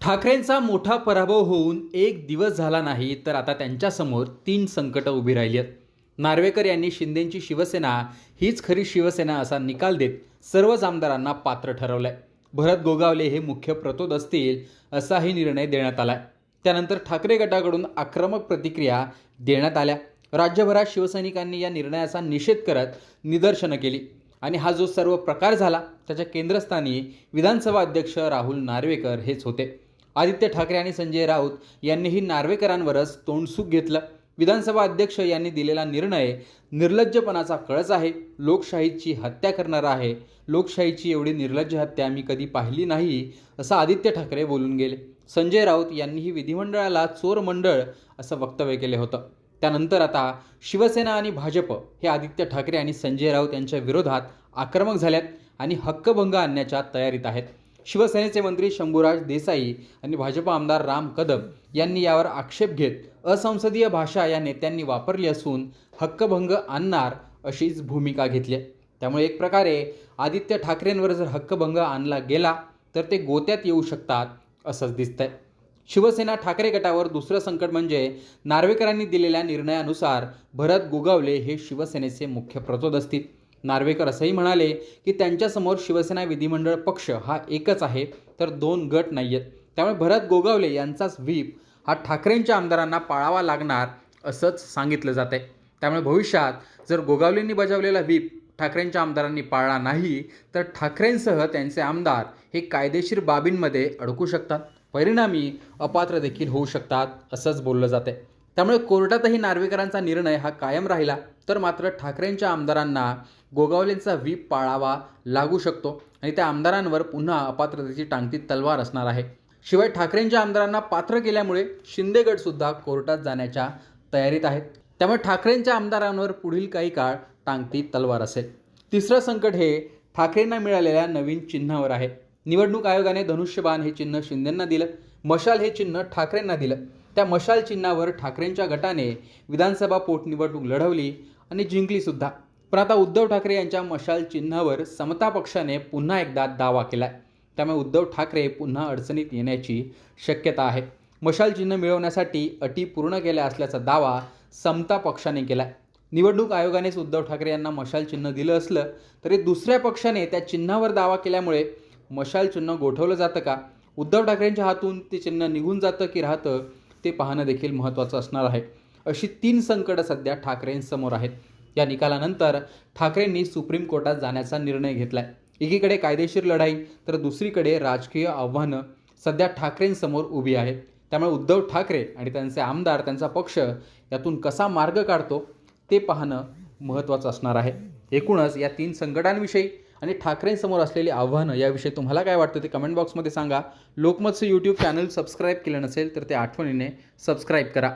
ठाकरेंचा मोठा पराभव होऊन एक दिवस झाला नाही तर आता त्यांच्यासमोर तीन संकटं उभी राहिली आहेत नार्वेकर यांनी शिंदेंची शिवसेना हीच खरी शिवसेना असा निकाल देत सर्वच आमदारांना पात्र ठरवलंय. भरत गोगावले हे मुख्य प्रतोद असतील असाही निर्णय देण्यात आलाय. त्यानंतर ठाकरे गटाकडून आक्रमक प्रतिक्रिया देण्यात आल्या. राज्यभरात शिवसैनिकांनी या निर्णयाचा निषेध करत निदर्शनं केली. आणि हा जो सर्व प्रकार झाला त्याच्या केंद्रस्थानी विधानसभा अध्यक्ष राहुल नार्वेकर हेच होते. आदित्य ठाकरे आणि संजय राऊत यांनीही नार्वेकरांवरच तोंडसूक घेतलं. विधानसभा अध्यक्ष यांनी दिलेला निर्णय निर्लज्जपणाचा कळच आहे. लोकशाहीची हत्या करणारा आहे. लोकशाहीची एवढी निर्लज्ज हत्या मी कधी पाहिली नाही असं आदित्य ठाकरे बोलून गेले. संजय राऊत यांनीही विधिमंडळाला चोर मंडळ असं वक्तव्य केले होतं. त्यानंतर आता शिवसेना आणि भाजप हे आदित्य ठाकरे आणि संजय राऊत यांच्या विरोधात आक्रमक झाल्यात आणि हक्कभंग आणण्याच्या तयारीत आहेत. शिवसेनेचे मंत्री शंभूराज देसाई आणि भाजप आमदार राम कदम यांनी यावर आक्षेप घेत असंसदीय भाषा या नेत्यांनी वापरली असून हक्कभंग आणणार अशीच भूमिका घेतली आहे. त्यामुळे एक प्रकारे आदित्य ठाकरेंवर जर हक्कभंग आणला गेला तर ते गोत्यात येऊ शकतात असंच दिसतंय शिवसेना ठाकरे गटावर दुसरं संकट म्हणजे नार्वेकरांनी दिलेल्या निर्णयानुसार भरत गोगावले हे शिवसेनेचे मुख्य प्रचोद असतील नार्वेकर असंही म्हणाले की त्यांच्यासमोर शिवसेना विधिमंडळ पक्ष हा एकच आहे तर दोन गट नाही आहेत त्यामुळे भरत गोगावले यांचाच व्हीप हा ठाकरेंच्या आमदारांना पाळावा लागणार असंच सांगितलं जात आहे त्यामुळे भविष्यात जर गोगावलेंनी बजावलेला व्हीप ठाकरेंच्या आमदारांनी पाळला नाही तर ठाकरेंसह त्यांचे आमदार हे कायदेशीर बाबींमध्ये अडकू शकतात. परिणामी अपात्र देखील होऊ शकतात असंच बोललं जाते त्यामुळे कोर्टातही नार्वेकरांचा निर्णय हा कायम राहिला तर मात्र ठाकरेंच्या आमदारांना गोगावलेंचा व्हीप पाळावा लागू शकतो आणि त्या आमदारांवर पुन्हा अपात्रतेची टांगती तलवार असणार आहे. शिवाय ठाकरेंच्या आमदारांना पात्र केल्यामुळे शिंदेगडसुद्धा कोर्टात जाण्याच्या तयारीत आहेत. त्यामुळे ठाकरेंच्या आमदारांवर पुढील काही काळ टांगती तलवार असेल. तिसरं संकट हे ठाकरेंना मिळालेल्या नवीन चिन्हावर आहे. निवडणूक आयोगाने धनुष्यबाण हे चिन्ह शिंदेंना दिलं. मशाल हे चिन्ह ठाकरेंना दिलं. त्या मशाल चिन्हावर ठाकरेंच्या गटाने विधानसभा पोटनिवडणूक लढवली आणि जिंकलीसुद्धा पण आता उद्धव ठाकरे यांच्या मशाल चिन्हावर समता पक्षाने पुन्हा एकदा दावा केला आहे त्यामुळे उद्धव ठाकरे पुन्हा अडचणीत येण्याची शक्यता आहे. मशाल चिन्ह मिळवण्यासाठी अटी पूर्ण केल्या असल्याचा दावा समता पक्षाने केला आहे निवडणूक आयोगानेच उद्धव ठाकरे यांना मशाल चिन्ह दिलं असलं तरी दुसऱ्या पक्षाने त्या चिन्हावर दावा केल्यामुळे मशाल चिन्ह गोठवलं जातं का? उद्धव ठाकरेंच्या हातून ते चिन्ह निघून जातं की राहतं ते पाहणं देखील महत्त्वाचं असणार आहे. अशी तीन संकटं सध्या ठाकरेंसमोर आहेत. या निकालानंतर ठाकरेंनी सुप्रीम कोर्टात जाण्याचा निर्णय घेतलाय. एकीकडे कायदेशीर लढाई तर दुसरीकडे राजकीय आव्हानं सध्या ठाकरेंसमोर उभी आहेत. त्यामुळे उद्धव ठाकरे आणि त्यांचे आमदार त्यांचा पक्ष यातून कसा मार्ग काढतो ते पाहणं महत्त्वाचं असणार आहे. एकूणच या तीन संकटांविषयी आणि ठाकरेंसमोर असलेली आव्हानं याविषयी तुम्हाला काय वाटतं ते कमेंट बॉक्समध्ये सांगा. लोकमतचं यूट्यूब चॅनल सबस्क्राईब केलं नसेल तर ते आठवणीने सबस्क्राईब करा.